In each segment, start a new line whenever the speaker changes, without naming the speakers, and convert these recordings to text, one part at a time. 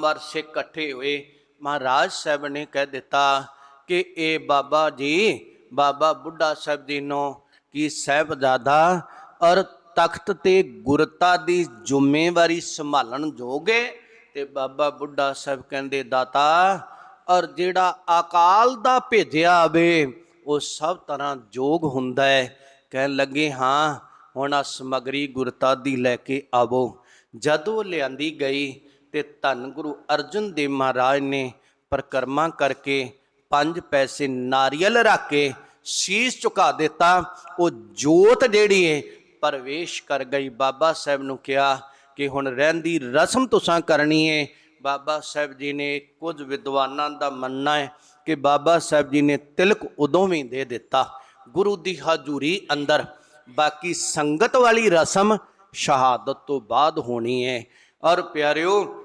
ਨਾਮਵਰ ਸਿੱਖ ਇਕੱਠੇ ਹੋਏ, ਮਹਾਰਾਜ ਸਾਹਿਬ ਨੇ ਕਹਿ ਦਿੱਤਾ ਕਿ ਇਹ ਬਾਬਾ ਜੀ, ਬਾਬਾ ਬੁੱਢਾ ਸਾਹਿਬ ਜੀ ਨੂੰ ਕੀ ਸਾਹਿਬਜ਼ਾਦਾ ਔਰ ਤਖਤ ਤੇ ਗੁਰਤਾ ਦੀ ਜ਼ਿੰਮੇਵਾਰੀ ਸੰਭਾਲਣ ਜੋਗੇ? ਤੇ ਬਾਬਾ ਬੁੱਢਾ ਸਾਹਿਬ ਕਹਿੰਦੇ, ਦਾਤਾ, ਔਰ ਜਿਹੜਾ ਅਕਾਲ ਦਾ ਭੇਜਿਆ ਆਵੇ, ਉਹ ਸਭ ਤਰ੍ਹਾਂ ਜੋਗ ਹੁੰਦਾ ਹੈ। ਕਹਿਣ ਲੱਗੇ, ਹਾਂ, ਹੁਣ ਆ ਸਮਗਰੀ ਗੁਰਤਾ ਦੀ ਲੈ ਕੇ ਆਵੋ। ਜਦੋਂ ਲਿਆਂਦੀ ਗਈ ਤੇ ਧੰਨ ਗੁਰੂ ਅਰਜਨ ਦੇਵ ਮਹਾਰਾਜ ਨੇ ਪ੍ਰਕਰਮਾ ਕਰਕੇ ਪੰਜ ਪੈਸੇ ਨਾਰੀਅਲ ਰੱਖ ਕੇ ਸੀਸ ਝੁਕਾ ਦਿੱਤਾ। ਉਹ ਜੋਤ ਜਿਹੜੀ ਏ, ਪ੍ਰਵੇਸ਼ ਕਰ ਗਈ। ਬਾਬਾ ਸਾਹਿਬ ਨੂੰ ਕਿਹਾ ਕਿ ਹੁਣ ਰਹਿੰਦੀ ਰਸਮ ਤੁਸਾਂ ਕਰਨੀ ਏ। ਬਾਬਾ ਸਾਹਿਬ ਜੀ ਨੇ ਕੁਝ ਵਿਦਵਾਨਾਂ ਦਾ ਮੰਨਣਾ ਹੈ ਕਿ ਬਾਬਾ ਸਾਹਿਬ ਜੀ ਨੇ ਤਿਲਕ ਉਦੋਂ ਵੀ ਦੇ ਦਿੱਤਾ। ਗੁਰੂ ਦੀ ਹਜ਼ੂਰੀ ਅੰਦਰ ਬਾਕੀ ਸੰਗਤ ਵਾਲੀ ਰਸਮ ਸ਼ਹਾਦਤ ਤੋਂ ਬਾਅਦ ਹੋਣੀ ਹੈ ਔਰ ਪਿਆਰਿਓ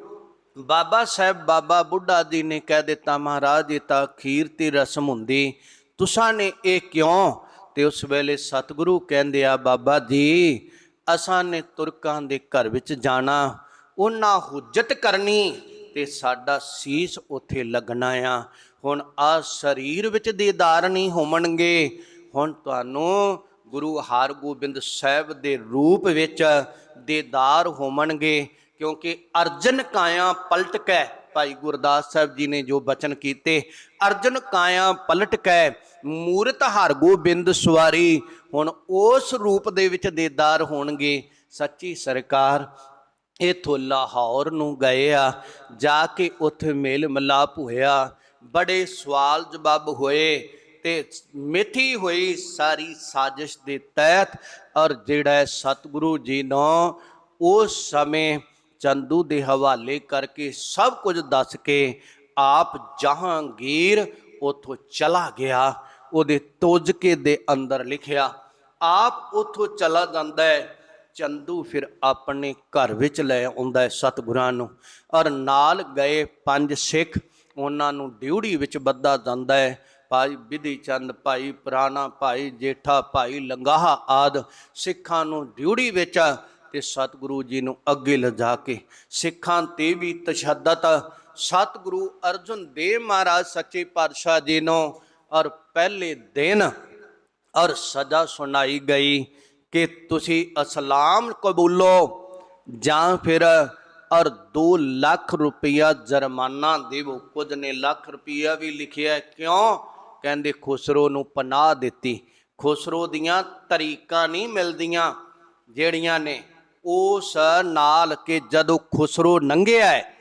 ਬਾਬਾ ਸਾਹਿਬ, ਬਾਬਾ ਬੁੱਢਾ ਜੀ ਨੇ ਕਹਿ ਦਿੱਤਾ, ਮਹਾਰਾਜ, ਇਹ ਤਾਂ ਖੀਰ ਦੀ ਰਸਮ ਹੁੰਦੀ। ਤੁਸਾਂ ਨੇ ਇਹ ਕਿਉਂ? ਤੇ ਉਸ ਵੇਲੇ ਸਤਿਗੁਰੂ ਕਹਿੰਦੇ ਆ, ਬਾਬਾ ਜੀ, ਅਸਾਂ ਨੇ ਤੁਰਕਾਂ ਦੇ ਘਰ ਵਿੱਚ ਜਾਣਾ, ਉਹਨਾਂ ਹੁਜਤ ਕਰਨੀ ਤੇ ਸਾਡਾ ਸੀਸ ਉੱਥੇ ਲੱਗਣਾ ਆ। ਹੁਣ ਆ ਸਰੀਰ ਵਿੱਚ ਦੀਦਾਰ ਨਹੀਂ ਹੋਣਗੇ ਹੁਣ ਤੁਹਾਨੂੰ ਗੁਰੂ ਹਰਗੋਬਿੰਦ ਸਾਹਿਬ ਦੇ ਰੂਪ ਵਿੱਚ ਦੀਦਾਰ ਹੋਣਗੇ ਕਿਉਂਕਿ ਅਰਜਨ ਕਾਇਆ ਪਲਟ ਕੇ ਭਾਈ ਗੁਰਦਾਸ ਸਾਹਿਬ ਜੀ ਨੇ ਜੋ ਬਚਨ ਕੀਤੇ, ਅਰਜਨ ਕਾਇਆ ਪਲਟ ਕੇ ਮੂਰਤ ਹਰਗੋਬਿੰਦ ਸਵਾਰੀ, ਹੁਣ ਉਸ ਰੂਪ ਦੇ ਵਿੱਚ ਦੇਦਾਰ ਹੋਣਗੇ। ਸੱਚੀ ਸਰਕਾਰ, ਇਥੋਂ ਲਾਹੌਰ ਨੂੰ ਗਏ ਆ, ਜਾ ਕੇ ਉੱਥੇ ਮੇਲ ਮਿਲਾਪ ਹੋਇਆ। ਬੜੇ ਸਵਾਲ ਜਵਾਬ ਹੋਏ ਤੇ ਮਿੱਠੀ ਹੋਈ ਸਾਰੀ ਸਾਜ਼ਿਸ਼ ਦੇ ਤਹਿਤ, ਔਰ ਜਿਹੜਾ ਸਤਿਗੁਰੂ ਜੀ ਨੂੰ ਉਸ ਸਮੇਂ ਚੰਦੂ ਦੇ ਹਵਾਲੇ ਕਰਕੇ ਸਭ ਕੁਝ ਦੱਸ ਕੇ ਆਪ ਜਹਾਂਗੀਰ ਉਥੋਂ ਚਲਾ ਗਿਆ, ਉਹਦੇ ਤੋਜਕੇ ਦੇ ਅੰਦਰ ਲਿਖਿਆ, ਆਪ ਉਥੋਂ ਚਲਾ ਜਾਂਦਾ ਹੈ, ਚੰਦੂ ਫਿਰ ਆਪਣੇ ਘਰ ਵਿੱਚ ਲੈ ਆਉਂਦਾ ਹੈ ਸਤਿਗੁਰਾਂ ਨੂੰ। ਔਰ ਨਾਲ ਗਏ ਪੰਜ ਸਿੱਖ, ਉਹਨਾਂ ਨੂੰ ਡਿਊਟੀ ਵਿੱਚ ਬੱਧਾ ਜਾਂਦਾ ਹੈ, ਭਾਈ ਵਿਧੀ ਚੰਦ, ਭਾਈ ਪ੍ਰਾਣਾ ਭਾਈ ਜੇਠਾ, ਭਾਈ ਲੰਗਾਹਾ ਆਦ ਸਿੱਖਾਂ ਨੂੰ ਡਿਊਟੀ ਵਿੱਚ ਤੇ ਸਤਿਗੁਰੂ ਜੀ ਨੂੰ ਅੱਗੇ ਲਿਜਾ ਕੇ ਸਿੱਖਾਂ ਤੇ ਵੀ ਤਸ਼ੱਦਦ ਸਤਿਗੁਰੂ ਅਰਜਨ ਦੇਵ ਮਹਾਰਾਜ ਸੱਚੇ ਪਾਤਸ਼ਾਹ ਜੀ ਨੂੰ ਔਰ ਪਹਿਲੇ ਦਿਨ ਔਰ ਸਜ਼ਾ ਸੁਣਾਈ ਗਈ ਕਿ ਤੁਸੀਂ ਇਸਲਾਮ ਕਬੂਲੋ ਜਾਂ ਫਿਰ ਔਰ 2 ਲੱਖ ਰੁਪਇਆ ਜੁਰਮਾਨਾ ਦੇਵੋ। ਕੁਝ ਨੇ ਲੱਖ ਰੁਪਇਆ ਵੀ ਲਿਖਿਆ ਕਿਉਂ? ਕਹਿੰਦੇ ਖੁਸਰੋ ਨੂੰ ਪਨਾਹ ਦਿੱਤੀ। ਖੁਸਰੋ ਦੀਆਂ ਤਰੀਕਾਂ ਨਹੀਂ ਮਿਲਦੀਆਂ ਜਿਹੜੀਆਂ ਨੇ ਉਸ ਨਾਲ ਕਿ ਜਦੋਂ ਖੁਸਰੋ ਨੰਗਿਆ ਹੈ,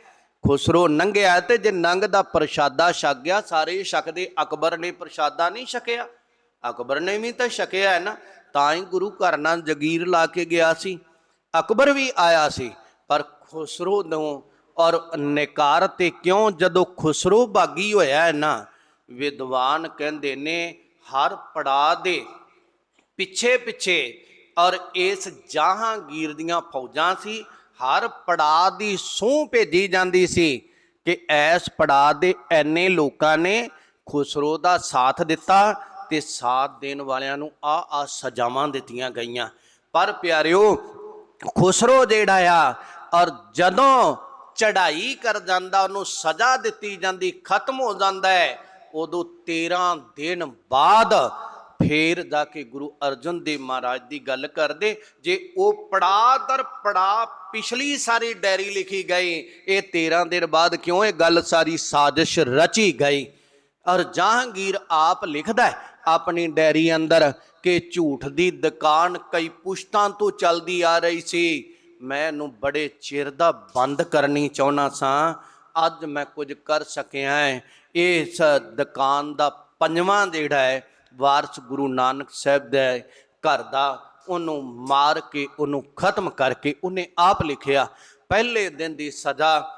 ਖੁਸਰੋ ਨੰਗਿਆ ਤੇ ਜੇ ਨੰਗ ਦਾ ਪ੍ਰਸ਼ਾਦਾ ਛਕ ਗਿਆ, ਸਾਰੇ ਛਕਦੇ, ਅਕਬਰ ਨੇ ਪ੍ਰਸ਼ਾਦਾ ਨਹੀਂ ਛਕਿਆ। ਅਕਬਰ ਨੇ ਵੀ ਤਾਂ ਛਕਿਆ ਹੈ ਨਾ, ਤਾਂ ਹੀ ਗੁਰੂ ਘਰ ਨਾਲ ਜਗੀਰ ਲਾ ਕੇ ਗਿਆ ਸੀ। ਅਕਬਰ ਵੀ ਆਇਆ ਸੀ, ਪਰ ਖੁਸਰੋ ਨੂੰ ਔਰ ਨਿਕਾਰ ਤੇ ਕਿਉਂ ਜਦੋਂ ਖੁਸਰੋ ਬਾਗੀ ਹੋਇਆ ਹੈ ਨਾ, ਵਿਦਵਾਨ ਕਹਿੰਦੇ ਨੇ, ਹਰ ਪੜਾ ਦੇ ਪਿੱਛੇ ਪਿੱਛੇ ਔਰ ਇਸ ਜਹਾਂਗੀਰ ਦੀਆਂ ਫੌਜਾਂ ਸੀ, ਹਰ ਪੜਾਅ ਦੀ ਸੂਹ ਭੇਜੀ ਜਾਂਦੀ ਸੀ ਕਿ ਐਸ ਪੜਾਅ ਦੇ ਐਨੇ ਲੋਕਾਂ ਨੇ ਖੁਸਰੋ ਦਾ ਸਾਥ ਦਿੱਤਾ ਤੇ ਸਾਥ ਦੇਣ ਵਾਲਿਆਂ ਨੂੰ ਆ ਆ ਸਜ਼ਾਵਾਂ ਦਿੱਤੀਆਂ ਗਈਆਂ। ਪਰ ਪਿਆਰਿਓ, ਖੁਸਰੋ ਜਿਹੜਾ ਆ ਔਰ ਜਦੋਂ ਚੜਾਈ ਕਰ ਜਾਂਦਾ, ਉਹਨੂੰ ਸਜ਼ਾ ਦਿੱਤੀ ਜਾਂਦੀ, ਖਤਮ ਹੋ ਜਾਂਦਾ ਹੈ, ਉਦੋਂ 13 ਦਿਨ ਬਾਅਦ ਫੇਰ ਜਾ ਕੇ ਗੁਰੂ ਅਰਜਨ ਦੇਵ ਮਹਾਰਾਜ ਦੀ ਗੱਲ ਕਰਦੇ, ਜੇ ਉਹ ਪੜਾ ਦਰ ਪੜਾ ਪਿਛਲੀ ਸਾਰੀ ਡੈਰੀ ਲਿਖੀ ਗਈ, ਇਹ 13 ਦਿਨ ਬਾਅਦ ਕਿਉਂ ਇਹ ਗੱਲ ਸਾਰੀ ਸਾਜ਼ਿਸ਼ ਰਚੀ ਗਈ? ਔਰ ਜਹਾਂਗੀਰ ਆਪ ਲਿਖਦਾ ਹੈ ਆਪਣੀ ਡੈਰੀ ਅੰਦਰ ਕਿ ਝੂਠ ਦੀ ਦੁਕਾਨ ਕਈ ਪੁਸ਼ਤਾਂ ਤੋਂ ਚੱਲਦੀ ਆ ਰਹੀ ਸੀ। ਮੈਂ ਇਹਨੂੰ ਬੜੇ ਚਿਰ ਦਾ ਬੰਦ ਕਰਨੀ ਚਾਹੁੰਦਾ ਸਾਂ, ਅੱਜ ਮੈਂ ਕੁਝ ਕਰ ਸਕਿਆ ਹੈ। ਇਸ ਦੁਕਾਨ ਦਾ ਪੰਜਵਾਂ ਜਿਹੜਾ ਹੈ ਵਾਰਸ ਗੁਰੂ ਨਾਨਕ ਸਾਹਿਬ ਦੇ ਘਰ ਦਾ ਉਹਨੂੰ ਮਾਰ ਕੇ, ਉਹਨੂੰ ਖਤਮ ਕਰਕੇ ਉਹਨੇ ਆਪ ਲਿਖਿਆ। ਪਹਿਲੇ ਦਿਨ ਦੀ ਸਜ਼ਾ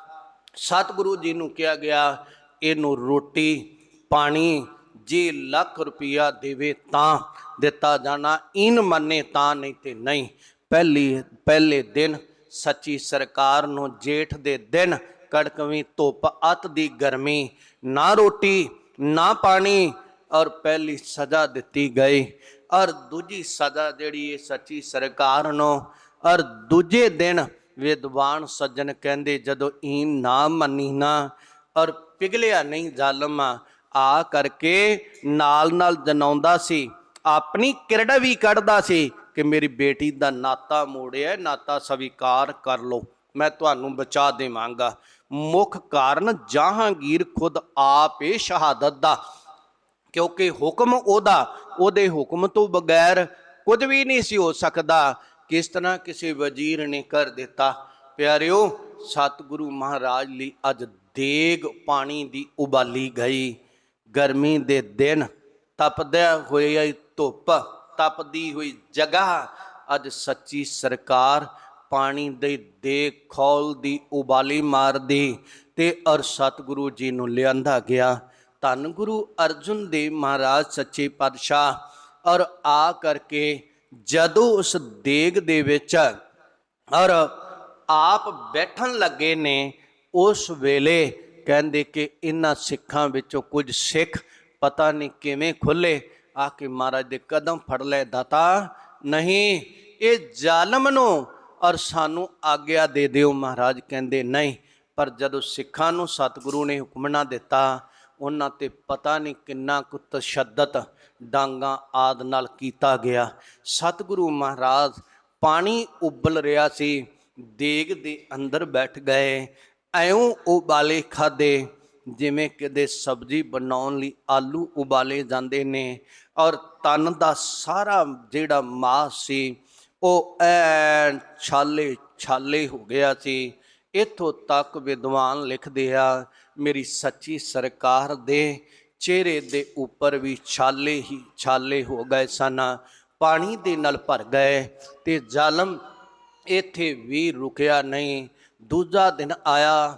ਸਤਿਗੁਰੂ ਜੀ ਨੂੰ ਕਿਹਾ ਗਿਆ, ਇਹਨੂੰ ਰੋਟੀ, ਪਾਣੀ ਜੇ ਲੱਖ ਰੁਪਇਆ ਦੇਵੇ ਤਾਂ ਦਿੱਤਾ ਜਾਣਾ ਇਨ ਮੰਨੇ ਤਾਂ ਨਹੀਂ ਤੇ ਨਹੀਂ। ਪਹਿਲੀ, ਪਹਿਲੇ ਦਿਨ ਸੱਚੀ ਸਰਕਾਰ ਨੂੰ ਜੇਠ ਦੇ ਦਿਨ ਕੜਕਵੀਂ ਧੁੱਪ, ਅਤ ਦੀ ਗਰਮੀ, ਨਾ ਰੋਟੀ, ਨਾ ਪਾਣੀ ਔਰ ਪਹਿਲੀ ਸਜ਼ਾ ਦਿੱਤੀ ਗਈ। ਔਰ ਦੂਜੀ ਸਜ਼ਾ ਜਿਹੜੀ ਹੈ ਸੱਚੀ ਸਰਕਾਰ ਨੂੰ, ਔਰ ਦੂਜੇ ਦਿਨ ਵਿਦਵਾਨ ਸੱਜਣ ਕਹਿੰਦੇ, ਜਦੋਂ ਈਨ ਨਾ ਮੰਨੀ ਨਾ ਔਰ ਪਿਗਲਿਆ ਨਹੀਂ ਜ਼ਾਲਮ, ਆ ਕਰਕੇ ਨਾਲ ਨਾਲ ਜਨਾਉਂਦਾ ਸੀ। ਆਪਣੀ ਕਿਰੜਾ ਵੀ ਕੱਢਦਾ ਸੀ ਕਿ ਮੇਰੀ ਬੇਟੀ ਦਾ ਨਾਤਾ ਮੋੜਿਆ, ਨਾਤਾ ਸਵੀਕਾਰ ਕਰ ਲਓ, ਮੈਂ ਤੁਹਾਨੂੰ ਬਚਾ ਦੇਵਾਂਗਾ। ਮੁੱਖ ਕਾਰਨ ਜਹਾਂਗੀਰ ਖੁਦ ਆਪ ਆਪੇ ਸ਼ਹਾਦਤ ਦਾ ਕਿਉਂਕਿ ਹੁਕਮ ਉਹਦਾ, ਉਹਦੇ ਹੁਕਮ ਤੋਂ ਬਗੈਰ ਕੁਝ ਵੀ ਨਹੀਂ ਸੀ ਹੋ ਸਕਦਾ। ਕਿਸ ਤਰ੍ਹਾਂ ਕਿਸੇ ਵਜ਼ੀਰ ਨੇ ਕਰ ਦਿੱਤਾ? ਪਿਆਰਿਓ, ਸਤਿਗੁਰੂ ਮਹਾਰਾਜ ਲਈ ਅੱਜ ਦੇਗ ਪਾਣੀ ਦੀ ਉਬਾਲੀ ਗਈ। ਗਰਮੀ ਦੇ ਦਿਨ ਤਪਦਿਆ ਹੋਇਆ ਧੁੱਪ, ਤਪਦੀ ਹੋਈ ਜਗ੍ਹਾ। ਅੱਜ ਸੱਚੀ ਸਰਕਾਰ ਪਾਣੀ ਦੇ ਦੇਗ ਖੋਲ ਦੀ ਉਬਾਲੀ ਮਾਰਦੀ ਤੇ ਅਰ ਸਤਿਗੁਰੂ ਜੀ ਨੂੰ ਲਿਆਂਦਾ ਗਿਆ। ਧੰਨ ਗੁਰੂ ਅਰਜੁਨ ਦੇਵ ਮਹਾਰਾਜ ਸੱਚੇ ਪਾਤਸ਼ਾਹ ਔਰ ਆ ਕਰਕੇ ਜਦੋਂ ਉਸ ਦੇਗ ਦੇ ਵਿੱਚ ਔਰ ਆਪ ਬੈਠਣ ਲੱਗੇ ਨੇ, ਉਸ ਵੇਲੇ ਕਹਿੰਦੇ ਕਿ ਇਹਨਾਂ ਸਿੱਖਾਂ ਵਿੱਚੋਂ ਕੁਝ ਸਿੱਖ ਪਤਾ ਨਹੀਂ ਕਿਵੇਂ ਖੁੱਲੇ, ਆ ਕੇ ਮਹਾਰਾਜ ਦੇ ਕਦਮ ਫੜ ਲੈ ਦਾਤਾ, ਨਹੀਂ, ਇਹ ਜ਼ਾਲਮ ਨੂੰ ਔਰ ਸਾਨੂੰ ਆਗਿਆ ਦੇ ਦਿਓ। ਮਹਾਰਾਜ ਕਹਿੰਦੇ, ਨਹੀਂ, ਪਰ ਜਦੋਂ ਸਿੱਖਾਂ ਨੂੰ ਸਤਿਗੁਰੂ ਨੇ ਹੁਕਮਨਾ ਦਿੱਤਾ ਉਹਨਾਂ ਤੇ ਪਤਾ ਨਹੀਂ ਕਿੰਨਾ ਕੁ ਤਸ਼ੱਦਦ ਡਾਂਗਾ ਆਦ ਨਾਲ ਕੀਤਾ ਗਿਆ। ਸਤਿਗੁਰੂ ਮਹਾਰਾਜ ਪਾਣੀ ਉਬਲ ਰਿਹਾ ਸੀ, ਦੇਗ ਦੇ ਅੰਦਰ ਬੈਠ ਗਏ। ਐਉਂ ਉਬਾਲੇ ਖਾਦੇ ਜਿਵੇਂ ਕਿਤੇ ਸਬਜ਼ੀ ਬਣਾਉਣ ਲਈ ਆਲੂ ਉਬਾਲੇ ਜਾਂਦੇ ਨੇ। ਔਰ ਤਨ ਦਾ ਸਾਰਾ ਜਿਹੜਾ ਮਾਸ ਸੀ, ਉਹ ਐ ਛਾਲੇ ਛਾਲੇ ਹੋ ਗਿਆ ਸੀ। ਇਥੋਂ ਤੱਕ ਵਿਦਵਾਨ ਲਿਖਦੇ ਆ ਮੇਰੀ ਸੱਚੀ ਸਰਕਾਰ ਦੇ ਚਿਹਰੇ ਦੇ ਉੱਪਰ ਵੀ ਛਾਲੇ ਹੀ ਛਾਲੇ ਹੋ ਗਏ ਸਨ। ਪਾਣੀ ਦੇ ਨਾਲ ਭਰ ਗਏ ਤੇ ਜ਼ਾਲਮ ਇੱਥੇ ਵੀ ਰੁਕਿਆ ਨਹੀਂ। ਦੂਜਾ ਦਿਨ ਆਇਆ,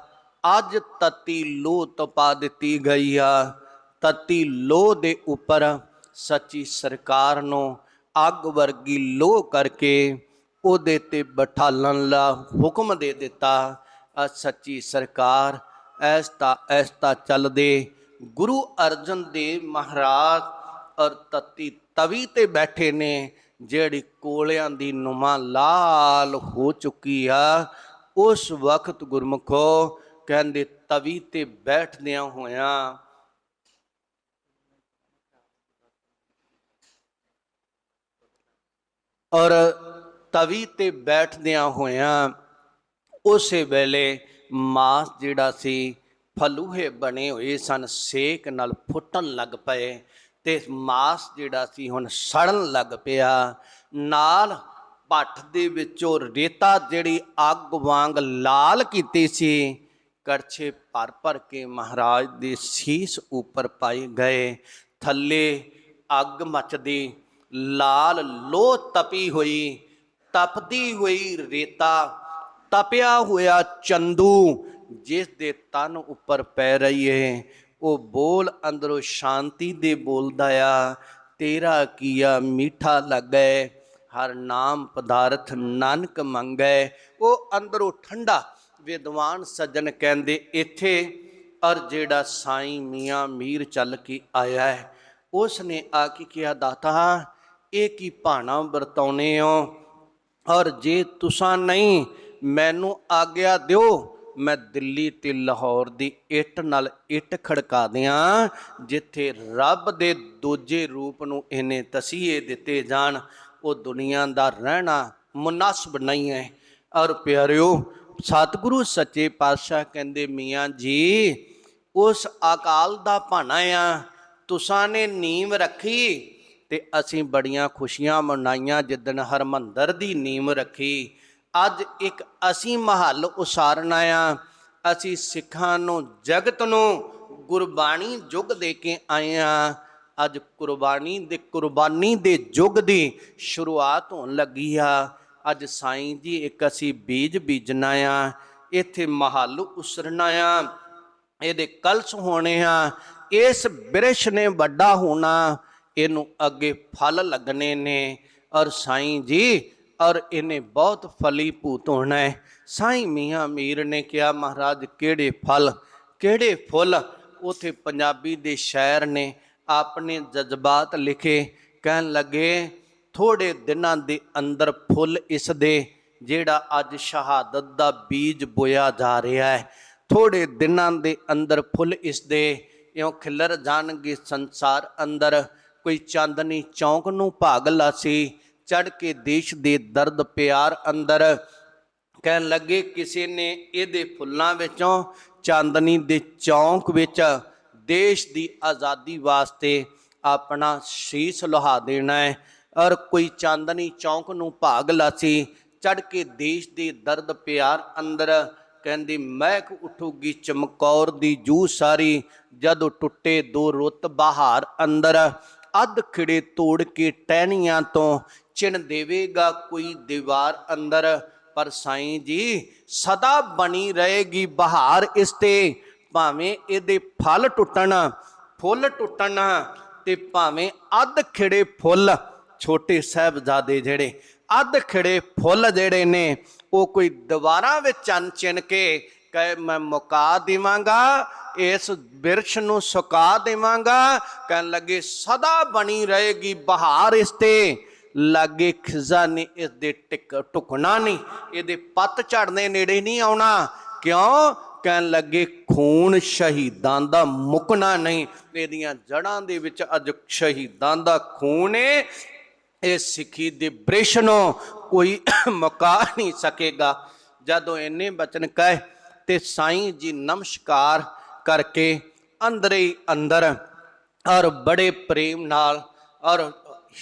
ਅੱਜ ਤਤੀ ਲੋ ਤਪਾ ਦਿੱਤੀ ਗਈ ਆ। ਤਤੀ ਲੋ ਦੇ ਉੱਪਰ ਸੱਚੀ ਸਰਕਾਰ ਨੂੰ ਅੱਗ ਵਰਗੀ ਲੋ ਕਰਕੇ ਉਹਦੇ ਤੇ ਬਿਠਾਲਣ ਦਾ ਹੁਕਮ ਦੇ ਦਿੱਤਾ। ਆ ਸੱਚੀ ਸਰਕਾਰ ਐਸਤਾ ਐਸਤਾ ਚੱਲਦੇ ਗੁਰੂ ਅਰਜਨ ਦੇਵ ਮਹਾਰਾਜ ਔਰ ਤਤੀ ਤਵੀ ਤੇ ਬੈਠੇ ਨੇ, ਜਿਹੜੀ ਕੋਲਿਆਂ ਦੀ ਨੁਮਾ ਲਾਲ ਹੋ ਚੁੱਕੀ ਆ। ਉਸ ਵਕਤ ਗੁਰਮਖੋ ਕਹਿੰਦੇ, ਤਵੀ ਤੇ ਬੈਠਦਿਆਂ ਹੋਇਆਂ ਔਰ ਤਵੀ ਤੇ ਬੈਠਦਿਆਂ ਹੋਇਆਂ ਉਸੇ ਵੇਲੇ ਮਾਸ ਜਿਹੜਾ ਸੀ, ਫਲੂਹੇ ਬਣੇ ਹੋਏ ਸਨ, ਸੇਕ ਨਾਲ ਫੁੱਟਣ ਲੱਗ ਪਏ ਤੇ ਮਾਸ ਜਿਹੜਾ ਸੀ ਹੁਣ ਸੜਨ ਲੱਗ ਪਿਆ। ਨਾਲ ਭੱਠ ਦੇ ਵਿੱਚੋਂ ਰੇਤਾ ਜਿਹੜੀ ਅੱਗ ਵਾਂਗ ਲਾਲ ਕੀਤੀ ਸੀ, ਕੜਛੇ ਭਰ ਭਰ ਕੇ ਮਹਾਰਾਜ ਦੇ ਸੀਸ ਉੱਪਰ ਪਾਏ ਗਏ। ਥੱਲੇ ਅੱਗ ਮੱਚਦੀ, ਲਾਲ ਲੋ ਤਪੀ ਹੋਈ, ਤਪਦੀ ਹੋਈ ਰੇਤਾ ਤਪਿਆ ਹੋਇਆ ਚੰਦੂ, ਜਿਸ ਦੇ ਤਨ ਉੱਪਰ ਪੈ ਰਹੀ ਹੈ ਉਹ ਬੋਲ ਅੰਦਰੋਂ ਸ਼ਾਂਤੀ ਦੇ ਬੋਲਦਾ ਆ, ਤੇਰਾ ਕੀਆ ਮੀਠਾ ਲੱਗੈ, ਹਰ ਨਾਮ ਪਦਾਰਥ ਨਾਨਕ ਮੰਗੈ। ਉਹ ਅੰਦਰੋਂ ਠੰਡਾ ਵਿਦਵਾਨ ਸੱਜਣ ਕਹਿੰਦੇ, ਇੱਥੇ ਅਰ ਜਿਹੜਾ ਸਾਈਂ ਮੀਆਂ ਮੀਰ ਚੱਲ ਕੇ ਆਇਆ ਹੈ ਉਸ ਨੇ ਆ ਕੇ ਕਿਹਾ, ਦਾਤਾ, ਇਹ ਕੀ ਭਾਣਾ ਵਰਤਾਉਨੇ ਹੋ ਔਰ ਜੇ ਤੁਸਾਂ ਨਹੀਂ ਮੈਨੂੰ ਆਗਿਆ ਦਿਓ। ਮੈਂ ਦਿੱਲੀ ਤੇ ਲਾਹੌਰ ਦੀ ਇੱਟ ਨਾਲ ਇੱਟ ਖੜਕਾ ਦਿਆਂ, ਜਿੱਥੇ ਰੱਬ ਦੇ ਦੂਜੇ ਰੂਪ ਨੂੰ ਇਹਨੇ ਤਸੀਹੇ ਦਿੱਤੇ ਜਾਣ। ਉਹ ਦੁਨੀਆ ਦਾ ਰਹਿਣਾ ਮੁਨਾਸਬ ਨਹੀਂ ਹੈ। ਔਰ ਪਿਆਰਿਓ, ਸਤਿਗੁਰੂ ਸੱਚੇ ਪਾਤਸ਼ਾਹ ਕਹਿੰਦੇ, ਮੀਆਂ ਜੀ, ਉਸ ਅਕਾਲ ਦਾ ਭਾਣਾ ਆ। ਤੁਸਾਂ ਨੇ ਨੀਂਵ ਰੱਖੀ ਤੇ ਅਸੀਂ ਬੜੀਆਂ ਖੁਸ਼ੀਆਂ ਮਨਾਈਆਂ। ਜਿੱਦਣ ਹਰਮੰਦਰ ਦੀ ਨੀਂਵ ਰੱਖੀ ਅੱਜ ਇੱਕ ਅਸੀਂ ਮਹੱਲ ਉਸਾਰਨਾ ਆ। ਅਸੀਂ ਸਿੱਖਾਂ ਨੂੰ, ਜਗਤ ਨੂੰ ਗੁਰਬਾਣੀ ਯੁੱਗ ਦੇ ਕੇ ਆਏ ਆ। ਅੱਜ ਕੁਰਬਾਨੀ ਦੇ ਕੁਰਬਾਨੀ ਦੇ ਯੁੱਗ ਦੀ ਸ਼ੁਰੂਆਤ ਹੋਣ ਲੱਗੀ ਆ। ਅੱਜ ਸਾਈਂ ਜੀ ਇੱਕ ਅਸੀਂ ਬੀਜ ਬੀਜਣਾ ਆ। ਇੱਥੇ ਮਹੱਲ ਉਸਰਨਾ ਆ। ਇਹਦੇ ਕਲਸ ਹੋਣੇ ਆ। ਇਸ ਬ੍ਰਿਸ਼ ਨੇ ਵੱਡਾ ਹੋਣਾ। ਇਹਨੂੰ ਅੱਗੇ ਫਲ ਲੱਗਣੇ ਨੇ। ਔਰ ਸਾਈਂ ਜੀ ਔਰ ਇਹਨੇ ਬਹੁਤ ਫਲੀ ਭੂਤ ਹੋਣਾ ਹੈ। ਸਾਈਂ ਮੀਆਂ ਮੀਰ ਨੇ ਕਿਹਾ, ਮਹਾਰਾਜ, ਕਿਹੜੇ ਫਲ, ਕਿਹੜੇ ਫੁੱਲ ਉਥੇ ਪੰਜਾਬੀ ਦੇ ਸ਼ਾਇਰ ਨੇ ਆਪਣੇ ਜਜ਼ਬਾਤ ਲਿਖੇ? ਕਹਿਣ ਲੱਗੇ ਥੋੜੇ ਦਿਨਾਂ ਦੇ ਅੰਦਰ ਫੁੱਲ ਇਸ ਦੇ, ਜਿਹੜਾ ਅੱਜ ਸ਼ਹਾਦਤ ਦਾ ਬੀਜ ਬੋਇਆ ਜਾ ਰਿਹਾ ਹੈ। ਥੋੜੇ ਦਿਨਾਂ ਦੇ ਅੰਦਰ ਫੁੱਲ ਇਸ ਦੇ, ਇਉਂ ਖਿਲਰ ਜਾਣਗੇ ਸੰਸਾਰ ਅੰਦਰ। ਕੋਈ ਚਾਂਦਨੀ ਚੌਂਕ ਨੂੰ ਭਾਗ ਲਾਸੀ ਚੜ ਕੇ ਦੇਸ਼ ਦੇ ਦਰਦ ਪਿਆਰ ਅੰਦਰ ਕਹਿਣ ਲੱਗੇ, ਕਿਸੇ ਨੇ ਇਹਦੇ ਫੁੱਲਾਂ ਵਿੱਚੋਂ, ਚਾਂਦਨੀ ਦੇ ਚੌਂਕ ਵਿੱਚ ਦੇਸ਼ ਦੀ ਆਜ਼ਾਦੀ ਵਾਸਤੇ ਆਪਣਾ ਸ਼ੀਸ਼ ਲੁਹਾ ਦੇਣਾ ਹੈ। ਔਰ ਕੋਈ ਚਾਂਦਨੀ ਚੌਂਕ ਨੂੰ ਭਾਗ ਲਾਸੀ ਚੜ ਕੇ ਦੇਸ਼ ਦੇ ਦਰਦ ਪਿਆਰ ਅੰਦਰ ਕਹਿੰਦੀ, ਮਹਿਕ ਉਠੂਗੀ ਚਮਕੌਰ ਦੀ ਜੂ ਸਾਰੀ, ਜਦੋਂ ਟੁੱਟੇ ਦੋ ਰੁੱਤ ਬਹਾਰ ਅੰਦਰ। ਅੱਧ ਖਿੜੇ ਤੋੜ ਕੇ ਟਹਿਣੀਆਂ ਤੋਂ ਚਿਣ ਦੇਵੇਗਾ ਕੋਈ ਦੀਵਾਰ ਅੰਦਰ, ਪਰ ਸਾਈਂ ਜੀ ਸਦਾ ਬਣੀ ਰਹੇਗੀ ਬਹਾਰ ਇਸ ਤੇ। ਭਾਵੇਂ ਇਹਦੇ ਫਲ ਟੁੱਟਣ, ਫੁੱਲ ਟੁੱਟਣ ਤੇ ਭਾਵੇਂ ਅੱਧ ਖਿੜੇ ਫੁੱਲ, ਛੋਟੇ ਸਾਹਿਬਜ਼ਾਦੇ ਜਿਹੜੇ ਅੱਧ ਖਿੜੇ ਫੁੱਲ ਜਿਹੜੇ ਨੇ, ਉਹ ਕੋਈ ਦੀਵਾਰਾਂ ਵਿੱਚ ਚੰਨ ਚਿਣ ਕੇ ਕਹੇ, ਮੈਂ ਮੁਕਾ ਦੇਵਾਂਗਾ, ਇਸ ਬਿਰਛ ਨੂੰ ਸੁਕਾ ਦੇਵਾਂਗਾ। ਕਹਿਣ ਲੱਗੇ, ਸਦਾ ਬਣੀ ਰਹੇਗੀ ਬਹਾਰ ਇਸ ਤੇ। ਲਾਗੇ ਖਜ਼ਾਨੇ ਇਸ ਦੇ ਟਿਕ ਟੁਕਣਾ ਨਹੀਂ, ਇਹਦੇ ਪੱਤ ਝੜਨੇ ਨੇੜੇ ਨਹੀਂ ਆਉਣਾ। ਕਿਉਂ? ਕਹਿਣ ਲੱਗੇ, ਖੂਨ ਸ਼ਹੀਦਾਂ ਦਾ ਮੁਕਣਾ ਨਹੀਂ। ਇਹਦੀਆਂ ਜੜਾਂ ਦੇ ਵਿੱਚ ਅੱਜ ਸ਼ਹੀਦਾਂ ਦਾ ਖੂਨ ਹੈ ਇਹ ਸਿੱਖੀ ਦੇ ਬ੍ਰਿਸ਼ ਨੂੰ ਕੋਈ ਮੁਕਾ ਨਹੀਂ ਸਕੇਗਾ। ਜਦੋਂ ਇੰਨੇ ਬਚਨ ਕਹੇ, ਤੇ ਸਾਈਂ ਜੀ, ਨਮਸਕਾਰ ਕਰਕੇ ਅੰਦਰ ਹੀ ਅੰਦਰ ਔਰ ਬੜੇ ਪ੍ਰੇਮ ਨਾਲ ਔਰ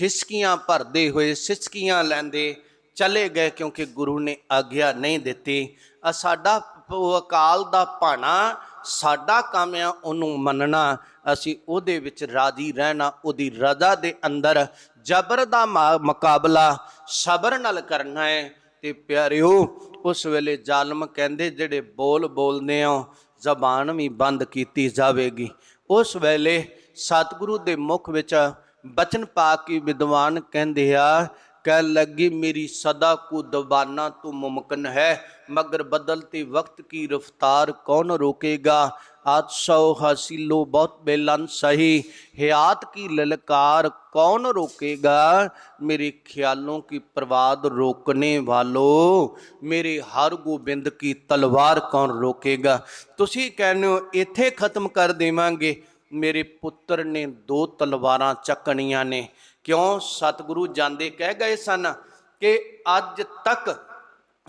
ਹਿਸਕੀਆਂ ਭਰਦੇ ਹੋਏ, ਸਿਸਕੀਆਂ ਲੈਂਦੇ ਚਲੇ ਗਏ ਕਿਉਂਕਿ ਗੁਰੂ ਨੇ ਆਗਿਆ ਨਹੀਂ ਦਿੱਤੀ। ਆ ਸਾਡਾ ਅਕਾਲ ਦਾ ਭਾਣਾ, ਸਾਡਾ ਕੰਮ ਆ, ਉਹਨੂੰ ਮੰਨਣਾ। ਅਸੀਂ ਉਹਦੇ ਵਿੱਚ ਰਾਜੀ ਰਹਿਣਾ, ਉਹਦੀ ਰਜ਼ਾ ਦੇ ਅੰਦਰ ਜ਼ਬਰ ਦਾ ਮਾ- ਮੁਕਾਬਲਾ ਸਬਰ ਨਾਲ ਕਰਨਾ ਹੈ। ਤੇ ਪਿਆਰਿਓ, ਉਸ ਵੇਲੇ ਜ਼ਾਲਮ ਕਹਿੰਦੇ, ਜਿਹੜੇ ਬੋਲ ਬੋਲਦੇ ਆ, ਜ਼ਬਾਨ ਵੀ ਬੰਦ ਕੀਤੀ ਜਾਵੇਗੀ। ਉਸ ਵੇਲੇ ਸਤਿਗੁਰੂ ਦੇ ਮੁਖ ਵਿੱਚ ਬਚਨ ਪਾ ਕੇ ਵਿਦਵਾਨ ਕਹਿੰਦੇ ਆ, ਕਹਿ ਲੱਗੀ, ਮੇਰੀ ਸਦਾ ਕੋ ਦਵਾਨਾ ਤੋ ਮੁਮਕਨ ਹੈ, ਮਗਰ ਬਦਲਤੇ ਵਕਤ ਕੀ ਰਫਤਾਰ, ਕੌਣ ਰੋਕੇਗਾ? ਆਤ ਸੋ ਹਸੀਲੋ ਬਹੁਤ ਬੇਲਨ ਸਹੀ ਹਿਆਤ ਕੀ ਲਲਕਾਰ, ਕੌਣ ਰੋਕੇਗਾ? ਮੇਰੇ ਖਿਆਲੋਂ ਕੀ ਪ੍ਰਵਾਦ ਰੋਕਨੇ ਵਾਲੋ? ਮੇਰੇ ਹਰ ਗੋਬਿੰਦ ਕੀ ਤਲਵਾਰ ਕੌਣ ਰੋਕੇਗਾ? ਤੁਸੀਂ ਕਹਿੰਦੇ ਹੋ, ਇੱਥੇ ਖਤਮ ਕਰ ਦੇਵਾਂਗੇ। ਮੇਰੇ ਪੁੱਤਰ ਨੇ ਦੋ ਤਲਵਾਰਾਂ ਚੱਕਣੀਆਂ ਨੇ। ਕਿਉਂ ਸਤਿਗੁਰੂ ਜਾਂਦੇ ਕਹਿ ਗਏ ਸਨ ਕਿ ਅੱਜ ਤੱਕ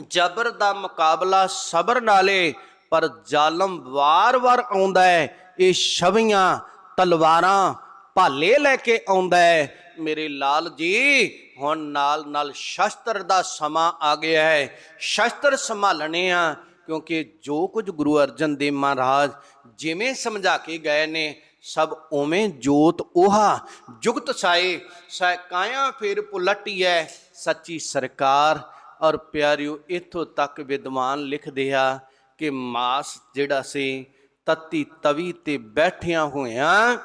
ਜਬਰ ਦਾ ਮੁਕਾਬਲਾ ਸਬਰ ਨਾਲੇ, ਪਰ ਜ਼ਾਲਮ ਵਾਰ-ਵਾਰ ਆਉਂਦਾ ਹੈ। ਇਹ ਛਵੀਆਂ ਤਲਵਾਰਾਂ ਭਾਲੇ ਲੈ ਕੇ ਆਉਂਦਾ ਹੈ। ਮੇਰੇ ਲਾਲ ਜੀ, ਹੁਣ ਨਾਲ ਨਾਲ ਸ਼ਸਤਰ ਦਾ ਸਮਾਂ ਆ ਗਿਆ ਹੈ। ਸ਼ਸਤਰ ਸੰਭਾਲਣੇ ਆ, ਕਿਉਂਕਿ ਜੋ ਕੁਝ ਗੁਰੂ ਅਰਜਨ ਦੇਵ ਮਹਾਰਾਜ ਜਿਵੇਂ ਸਮਝਾ ਕੇ ਗਏ ਨੇ ਸਭ ਉਵੇਂ ਜੋਤ 오ਹਾ ਜੁਗਤ ਸਾਏ ਸੈ ਕਾਇਆ ਫੇਰ ਪੁਲਟੀਐ, ਸੱਚੀ ਸਰਕਾਰ। ਔਰ ਪਿਆਰਿਓ, ਇਥੋਂ ਤੱਕ ਵਿਦਵਾਨ ਲਿਖਦੇ ਆ ਕਿ ਮਾਸ ਜਿਹੜਾ ਸੀ, ਤਤੀ ਤਵੀ ਤੇ ਬੈਠਿਆਂ ਹੋਇਆਂ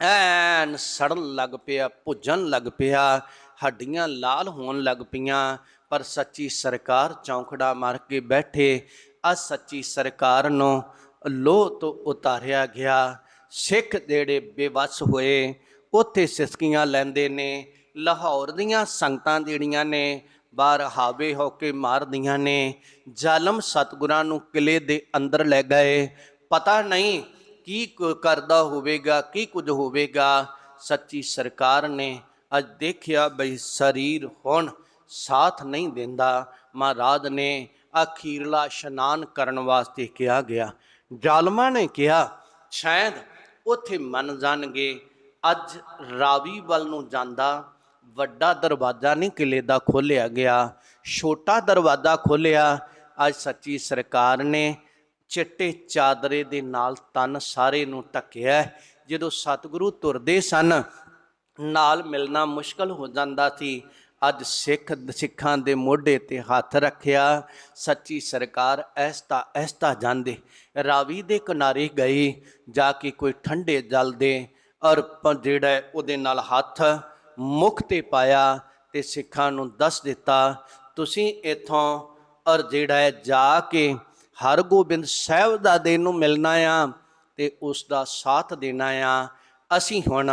ਐਨ ਸੜਨ ਲੱਗ ਪਿਆ, ਭੁੱਜਣ ਲੱਗ ਪਿਆ, ਹੱਡੀਆਂ ਲਾਲ ਹੋਣ ਲੱਗ ਪਈਆਂ। ਪਰ ਸੱਚੀ ਸਰਕਾਰ ਚੌਂਕੜਾ ਮਾਰ ਕੇ ਬੈਠੇ, ਆ ਸੱਚੀ ਸਰਕਾਰ ਨੂੰ ਲੋਹ ਤੋਂ ਉਤਾਰਿਆ ਗਿਆ। ਸਿੱਖ ਜਿਹੜੇ ਬੇਵਸ ਹੋਏ, ਉੱਥੇ ਸਿਸਕੀਆਂ ਲੈਂਦੇ ਨੇ, ਲਾਹੌਰ ਦੀਆਂ ਸੰਗਤਾਂ ਜਿਹੜੀਆਂ ਨੇ, ਬਾਹਰ ਹਾਵੇ ਹੋ ਕੇ ਮਾਰਦੀਆਂ ਨੇ, ਜ਼ਾਲਮ ਸਤਗੁਰਾਂ ਨੂੰ ਕਿਲੇ ਦੇ ਅੰਦਰ ਲੈ ਗਏ। ਪਤਾ ਨਹੀਂ ਕੀ ਕਰਦਾ ਹੋਵੇਗਾ, ਕੀ ਕੁਝ ਹੋਵੇਗਾ। ਸੱਚੀ ਸਰਕਾਰ ਨੇ ਅੱਜ ਦੇਖਿਆ ਬਈ ਸਰੀਰ ਹੁਣ ਸਾਥ ਨਹੀਂ ਦਿੰਦਾ। ਮਹਾਰਾਜ ਨੇ ਅਖੀਰਲਾ ਇਸ਼ਨਾਨ ਕਰਨ ਵਾਸਤੇ ਕਿਹਾ ਗਿਆ। ਜ਼ਾਲਮਾਂ ਨੇ ਕਿਹਾ, ਸ਼ਾਇਦ ਉੱਥੇ ਮੰਨ ਜਾਣਗੇ। ਅੱਜ ਰਾਵੀ ਵੱਲ ਨੂੰ ਜਾਂਦਾ, ਵੱਡਾ ਦਰਵਾਜ਼ਾ ਨਹੀਂ ਕਿਲੇ ਦਾ ਖੋਲਿਆ ਗਿਆ। ਛੋਟਾ ਦਰਵਾਜ਼ਾ ਖੋਲਿਆ ਅੱਜ ਸੱਚੀ ਸਰਕਾਰ ਨੇ ਚਿੱਟੇ ਚਾਦਰੇ ਦੇ ਨਾਲ ਤਨ ਸਾਰੇ ਨੂੰ ਢੱਕਿਆ ਜਦੋਂ ਸਤਿਗੁਰੂ ਤੁਰਦੇ ਸਨ, ਨਾਲ ਮਿਲਣਾ ਮੁਸ਼ਕਲ ਹੋ ਜਾਂਦਾ ਸੀ। ਅੱਜ ਸਿੱਖ ਸਿੱਖਾਂ ਦੇ ਮੋਢੇ ਤੇ ਹੱਥ ਰੱਖਿਆ, ਸੱਚੀ ਸਰਕਾਰ ਐਸਤਾ ਐਸਤਾ ਜਾਂਦੇ। ਰਾਵੀ ਦੇ ਕਿਨਾਰੇ ਗਏ ਜਾ ਕੇ ਕੋਈ ਠੰਡੇ ਜਲ ਦੇ ਔਰ ਜਿਹੜਾ ਉਹਦੇ ਨਾਲ ਹੱਥ ਮੁਖ ਤੇ ਪਾਇਆ ਤੇ ਸਿੱਖਾਂ ਨੂੰ ਦੱਸ ਦਿੱਤਾ, ਤੁਸੀਂ ਇਥੋਂ ਔਰ ਜਿਹੜਾ ਜਾ ਕੇ ਹਰਗੋਬਿੰਦ ਸਾਹਿਬ ਦਾ ਸਾਹਿਬਜ਼ਾਦੇ ਨੂੰ ਮਿਲਣਾ ਆ ਤੇ ਉਸ ਦਾ ਸਾਥ ਦੇਣਾ ਆ। ਅਸੀਂ ਹੁਣ